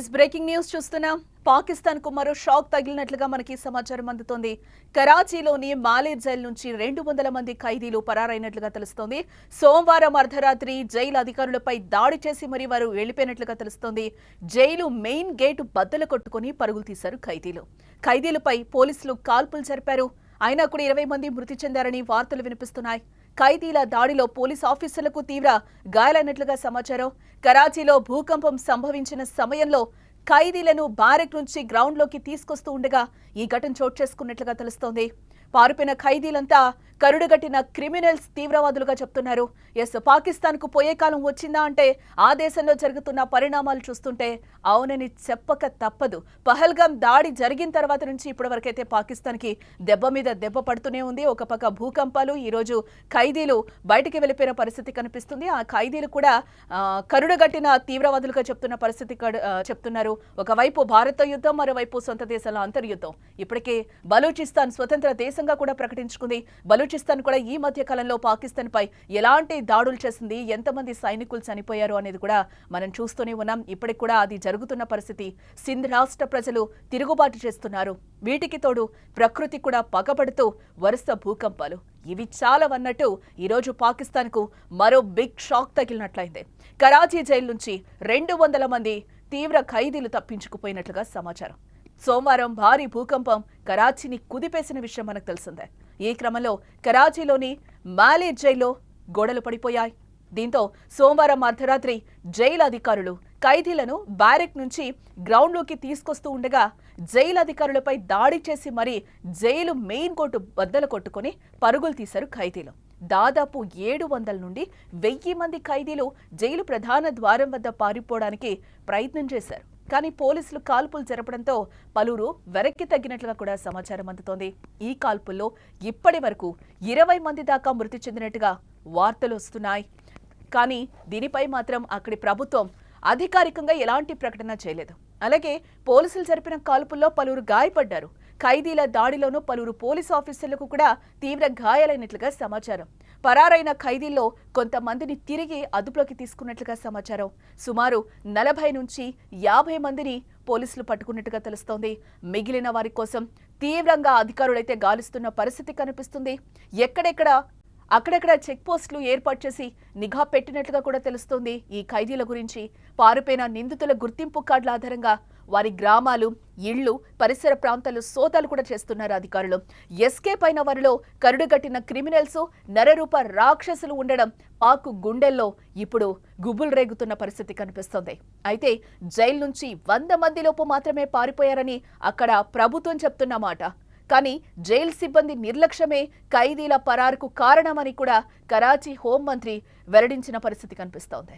Yes breaking news చూస్తున్నాం. పాకిస్తాన్కు మరో షాక్ తగిలినట్లుగా మనకి సమాచారం అందుతోంది. కరాచీలోని మాలేర్ జైలు నుంచి రెండు వందల మంది ఖైదీలు పరారైనట్లుగా తెలుస్తోంది. సోమవారం అర్ధరాత్రి జైలు అధికారులపై దాడి చేసి మరి వారు వెళ్ళిపోయినట్లుగా తెలుస్తోంది. జైలు మెయిన్ గేటు బద్దలు కొట్టుకుని పరుగులు తీశారు ఖైదీలు. ఖైదీలపై పోలీసులు కాల్పులు జరిపారు. అయినా కూడా ఇరవై మంది మృతి చెందారని వార్తలు వినిపిస్తున్నాయి. ఖైదీల దాడిలో పోలీస్ ఆఫీసర్లకు తీవ్ర గాయాలైనట్లుగా సమాచారం. కరాచీలో భూకంపం సంభవించిన సమయంలో ఖైదీలను బారెక్ నుంచి గ్రౌండ్లోకి తీసుకొస్తూ ఉండగా ఈ ఘటన చోటు చేసుకున్నట్లుగా తెలుస్తోంది. పారిపోయిన ఖైదీలంతా కరుడుగట్టిన క్రిమినల్స్ తీవ్రవాదులుగా చెప్తున్నారు. ఎస్ పాకిస్తాన్కు పోయే కాలం వచ్చిందా అంటే ఆ దేశంలో జరుగుతున్న పరిణామాలు చూస్తుంటే అవునని చెప్పక తప్పదు. పహల్గాం దాడి జరిగిన తర్వాత నుంచి ఇప్పటివరకైతే పాకిస్తాన్కి పాకిస్తాన్కి దెబ్బ మీద దెబ్బ పడుతూనే ఉంది. ఒక పక్క భూకంపాలు ఈరోజు ఖైదీలు బయటికి వెళ్ళిపోయిన పరిస్థితి కనిపిస్తుంది. ఆ ఖైదీలు కూడా కరుడుగట్టిన తీవ్రవాదులుగా చెప్తున్న పరిస్థితి చెప్తున్నారు. ఒకవైపు భారత యుద్ధం మరోవైపు సొంత దేశాల అంతర్యుద్ధం. ఇప్పటికే బలూచిస్తాన్ స్వతంత్ర దేశంగా కూడా ప్రకటించుకుంది. బలూచిస్తాన్ కూడా ఈ మధ్య కాలంలో పాకిస్తాన్ పై ఎలాంటి దాడులు చేసింది ఎంతమంది సైనికులు చనిపోయారు అనేది కూడా మనం చూస్తూనే ఉన్నాం. ఇప్పటికి కూడా అది జరుగుతున్న పరిస్థితి. సింధ్ రాష్ట్ర ప్రజలు తిరుగుబాటు చేస్తున్నారు. వీటికి తోడు ప్రకృతి కూడా పగబడుతూ వరుస భూకంపాలు. ఇవి చాలవన్నట్టు ఈరోజు పాకిస్తాన్కు మరో బిగ్ షాక్ తగిలినట్లయింది. కరాచీ జైలు నుంచి రెండు వందల మంది తీవ్ర ఖైదీలు తప్పించుకుపోయినట్లుగా సమాచారం. సోమవారం భారీ భూకంపం కరాచీని కుదిపేసిన విషయం మనకు తెలిసిందే. ఈ క్రమంలో కరాచీలోని మాలే జైల్లో గోడలు పడిపోయాయి. దీంతో సోమవారం అర్ధరాత్రి జైలు అధికారులు ఖైదీలను బ్యారెక్ నుంచి గ్రౌండ్లోకి తీసుకొస్తూ ఉండగా జైలు అధికారులపై దాడి చేసి మరీ జైలు మెయిన్ కోర్టు బద్దలు కొట్టుకుని పరుగులు తీశారు ఖైదీలు. దాదాపు ఏడు వందల నుండి వెయ్యి మంది ఖైదీలు జైలు ప్రధాన ద్వారం వద్ద పారిపోవడానికి ప్రయత్నం చేశారు. కానీ పోలీసులు కాల్పులు జరపడంతో పలువురు వెనక్కి తగ్గినట్లుగా కూడా సమాచారం అందుతోంది. ఈ కాల్పుల్లో ఇప్పటి వరకు ఇరవై మంది దాకా మృతి చెందినట్టుగా వార్తలు వస్తున్నాయి. కానీ దీనిపై మాత్రం అక్కడి ప్రభుత్వం అధికారికంగా ఎలాంటి ప్రకటన చేయలేదు. అలాగే పోలీసులు జరిపిన కాల్పుల్లో పలువురు గాయపడ్డారు. ఖైదీల దాడిలోనూ పలువురు పోలీసు ఆఫీసర్లకు కూడా తీవ్ర గాయాలైనట్లుగా సమాచారం. పరారైన ఖైదీల్లో కొంతమందిని తిరిగి అదుపులోకి తీసుకున్నట్లుగా సమాచారం. సుమారు నలభై నుంచి యాభై మందిని పోలీసులు పట్టుకున్నట్టుగా తెలుస్తోంది. మిగిలిన వారి కోసం తీవ్రంగా అధికారులైతే గాలిస్తున్న పరిస్థితి కనిపిస్తుంది. ఎక్కడెక్కడ అక్కడక్కడ చెక్ పోస్టులు ఏర్పాటు చేసి నిఘా పెట్టినట్లుగా కూడా తెలుస్తోంది. ఈ ఖైదీల గురించి పారిపోయిన నిందితుల గుర్తింపు కార్డుల ఆధారంగా వారి గ్రామాలు ఇళ్ళు పరిసర ప్రాంతాలు సోదాలు కూడా చేస్తున్నారు అధికారులు. ఎస్కేప్ అయిన వారిలో కరుడుగట్టిన క్రిమినల్స్ నరరూప రాక్షసులు ఉండడం పాకు గుండెల్లో ఇప్పుడు గుబులు రేగుతున్న పరిస్థితి కనిపిస్తోంది. అయితే జైలు నుంచి వంద మందిలోపు మాత్రమే పారిపోయారని అక్కడ ప్రభుత్వం చెప్తున్న మాట. కానీ జైలు సిబ్బంది నిర్లక్ష్యమే ఖైదీల పరారుకు కారణమని కూడా కరాచీ హోంమంత్రి వెల్లడించిన పరిస్థితి కనిపిస్తోంది.